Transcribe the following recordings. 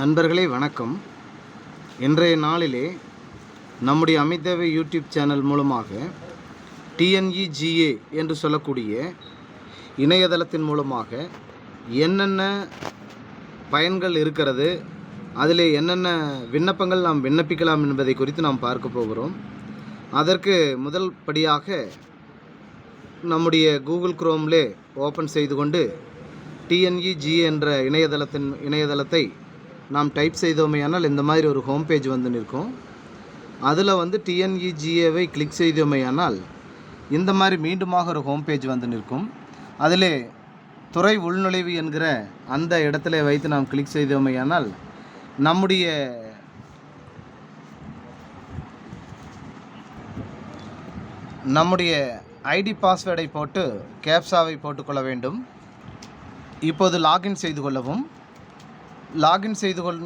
நண்பர்களே வணக்கம். இன்றைய நாளிலே நம்முடைய அமிதேவை யூடியூப் சேனல் மூலமாக டிஎன்இஜிஏ என்று சொல்லக்கூடிய இணையதளத்தின் மூலமாக என்னென்ன பயன்கள் இருக்கிறது அதில் என்னென்ன விண்ணப்பங்கள் நாம் விண்ணப்பிக்கலாம் என்பதை குறித்து நாம் பார்க்க போகிறோம். அதற்கு முதல் படியாக நம்முடைய கூகுள் குரோம்லே ஓப்பன் செய்து கொண்டு டிஎன்இஜி என்ற இணையதளத்தின் இணையதளத்தை நாம் டைப் செய்தோமையானால் இந்த மாதிரி ஒரு ஹோம் பேஜ் வந்து நிற்கும். அதில் வந்து டிஎன்இஜிஏவை கிளிக் செய்தோமையானால் இந்த மாதிரி மீண்டுமாக ஒரு ஹோம் பேஜ் வந்து நிற்கும். அதிலே துறை உள்நுழைவு என்கிற அந்த இடத்துல வைத்து நாம் கிளிக் செய்தோமையானால் நம்முடைய நம்முடைய ஐடி பாஸ்வேர்டை போட்டு கேப்சாவை போட்டுக்கொள்ள வேண்டும். இப்போது லாகின் செய்து கொள்ளவும். லாகின் செய்து கொள்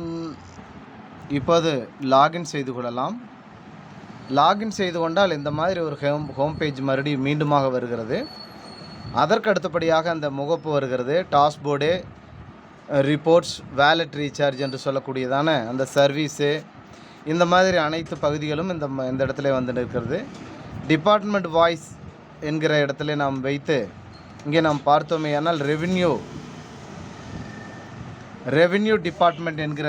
இப்போது லாகின் செய்து கொள்ளலாம். லாகின் செய்து கொண்டால் இந்த மாதிரி ஒரு ஹோம் ஹோம் பேஜ் மறுபடியும் மீண்டுமாக வருகிறது. அதற்கு அடுத்தபடியாக அந்த முகப்பு வருகிறது. டாஸ்போர்டு ரிப்போர்ட்ஸ் வேலட் ரீசார்ஜ் என்று சொல்லக்கூடியதான அந்த சர்வீஸு இந்த மாதிரி அனைத்து பகுதிகளும் இந்த ம- இந்த இடத்துல வந்து நிற்கிறது. டிபார்ட்மெண்ட் வாய்ஸ் என்கிற இடத்துல நாம் வைத்து இங்கே நாம் பார்த்தோமேயானால் ரெவின்யூ ரெவென்யூ டிபார்ட்மெண்ட் என்கிற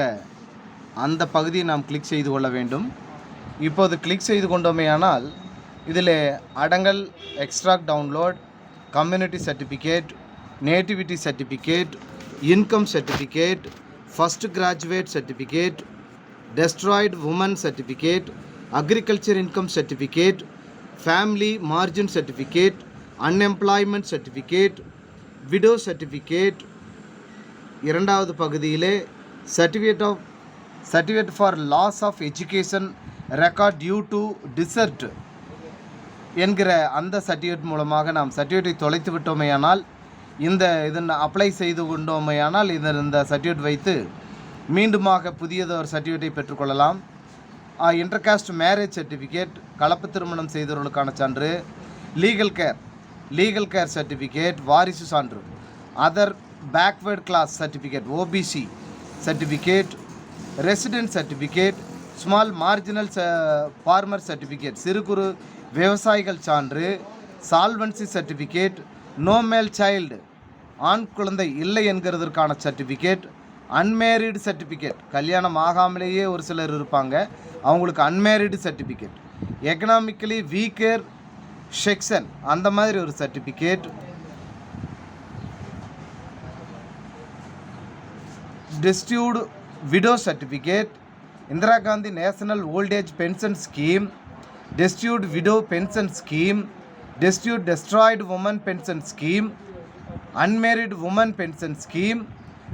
அந்த பகுதியை நாம் கிளிக் செய்து கொள்ள வேண்டும். இப்போது கிளிக் செய்து கொண்டோமேயானால் இதில் அடங்கல் extract download community certificate nativity certificate income certificate first graduate certificate destroyed woman certificate agriculture income certificate family margin certificate unemployment certificate widow certificate இரண்டாவது பகுதியிலே certificate of certificate for loss of education record due to disaster என்கிற அந்த certificate மூலமாக நாம் சர்டிஃபிகேட்டை தொலைத்து விட்டோமேயானால் இந்த இதன் அப்ளை செய்து கொண்டோமேயானால் இந்த இந்த சர்டிஃபிகேட் வைத்து மீண்டுமாக புதியதொரு சர்டிஃபிகேட்டை பெற்றுக்கொள்ளலாம். இன்டர்காஸ்ட் மேரேஜ் சர்டிஃபிகேட் கலப்பு திருமணம் செய்தவர்களுக்கான சான்று legal heir legal heir certificate வாரிசு சான்று other backward class certificate OBC certificate resident certificate small marginal farmer certificate சிறு குறு விவசாயிகள் சான்று solvency certificate no male child ஆண் குழந்தை இல்லை என்கிறதற்கான சர்டிஃபிகேட் அன்மேரிடு சர்டிஃபிகேட் கல்யாணம் ஆகாமலேயே ஒரு சிலர் இருப்பாங்க. அவங்களுக்கு unmarried certificate economically weaker section அந்த மாதிரி ஒரு certificate destitute widow certificate Indira Gandhi national old age pension scheme destitute widow pension scheme destitute deserted women pension scheme unmarried women pension scheme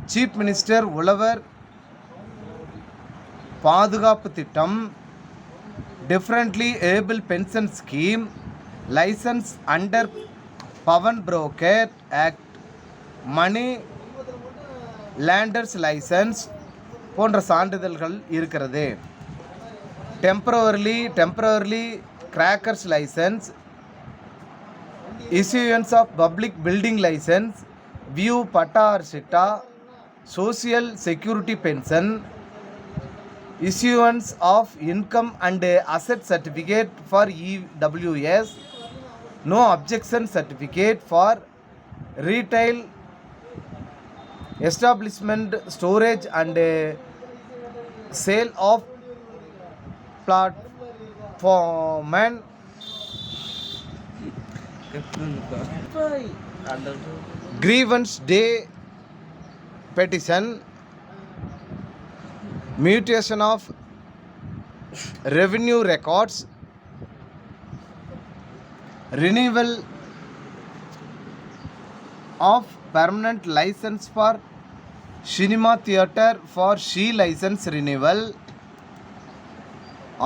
chief minister உழவர் பாதுகாப்பு திட்டம் differently abled pension scheme licence under pawn broker act money lenders license போன்ற சான்றிதழ்கள் இருக்கிறது temporarily temporarily crackers license issuance of public building license view பட்டார் chitta social security pension issuance of income and asset certificate for EWS no objection certificate for retail establishment storage and uh, sale of plot for man grievance day petition mutation of revenue records renewal of permanent license for cinema theatre for she licence renewal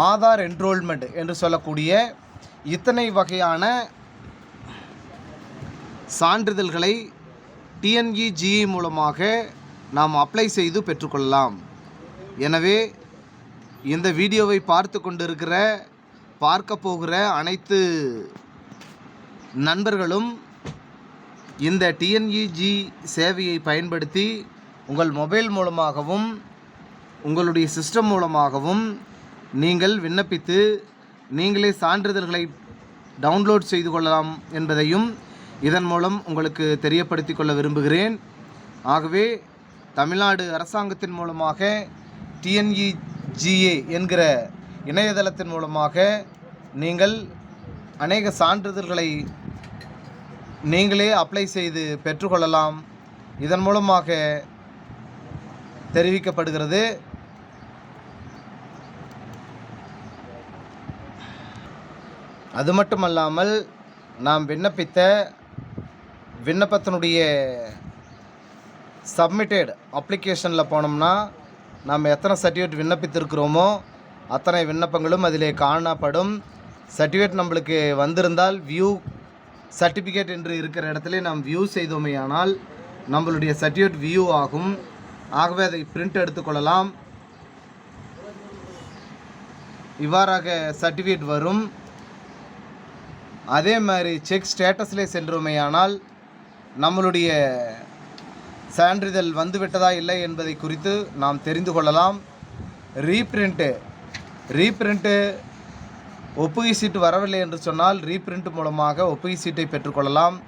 Aadhaar enrolment என்று சொல்லக்கூடிய இத்தனை வகையான சான்றிதழ்களை TNEG மூலமாக நாம் apply செய்து பெற்றுக்கொள்ளலாம். எனவே இந்த வீடியோவை பார்த்து கொண்டிருக்கிற பார்க்க போகிற அனைத்து நண்பர்களும் இந்த டிஎன்இஜி சேவையை பயன்படுத்தி உங்கள் மொபைல் மூலமாகவும் உங்களுடைய சிஸ்டம் மூலமாகவும் நீங்கள் விண்ணப்பித்து நீங்களே சான்றிதழ்களை டவுன்லோட் செய்து கொள்ளலாம் என்பதையும் இதன் மூலம் உங்களுக்கு தெரியப்படுத்தி கொள்ள விரும்புகிறேன். ஆகவே தமிழ்நாடு அரசாங்கத்தின் மூலமாக டிஎன்இஜிஏ என்கிற இணையதளத்தின் மூலமாக நீங்கள் அநேக சான்றிதழ்களை நீங்களே அப்ளை செய்து பெற்றுக்கொள்ளலாம் இதன் மூலமாக தெரிவிக்கப்படுகிறது. அது மட்டுமல்லாமல் நாம் விண்ணப்பித்த விண்ணப்பத்தினுடைய சப்மிட்டட் அப்ளிகேஷனில் போனோம்னா நாம் எத்தனை சர்டிஃபிகேட் விண்ணப்பித்திருக்கிறோமோ அத்தனை விண்ணப்பங்களும் அதிலே காணப்படும். சர்டிஃபிகேட் நம்மளுக்கு வந்திருந்தால் வியூ சர்டிஃபிகேட் என்று இருக்கிற இடத்துல நாம் வியூ செய்தோமேயானால் நம்மளுடைய சர்டிஃபிகேட் வியூ ஆகும். ஆகவே அதை பிரிண்ட் எடுத்துக்கொள்ளலாம். இவ்வாறாக சர்டிஃபிகேட் வரும். அதே மாதிரி செக் ஸ்டேட்டஸ்லே சென்றோமேயானால் நம்மளுடைய சான்றிதழ் வந்துவிட்டதா இல்லை என்பதை குறித்து நாம் தெரிந்து கொள்ளலாம். ரீப்ரிண்ட்டு ரீப்ரிண்ட்டு ஒப்புகை சீட்டு வரவில்லை என்று சொன்னால் ரீப்ரிண்ட் மூலமாக ஒப்புகை சீட்டை பெற்றுக்கொள்ளலாம்.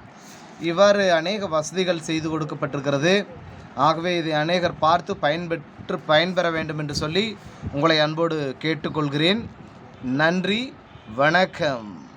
இவ்வாறு அநேக வசதிகள் செய்து கொடுக்கப்பட்டிருக்கிறது. ஆகவே இதை அநேகர் பார்த்து பயன்பெற்று பயன்பெற வேண்டும் என்று சொல்லி உங்களை அன்போடு கேட்டுக்கொள்கிறேன். நன்றி வணக்கம்.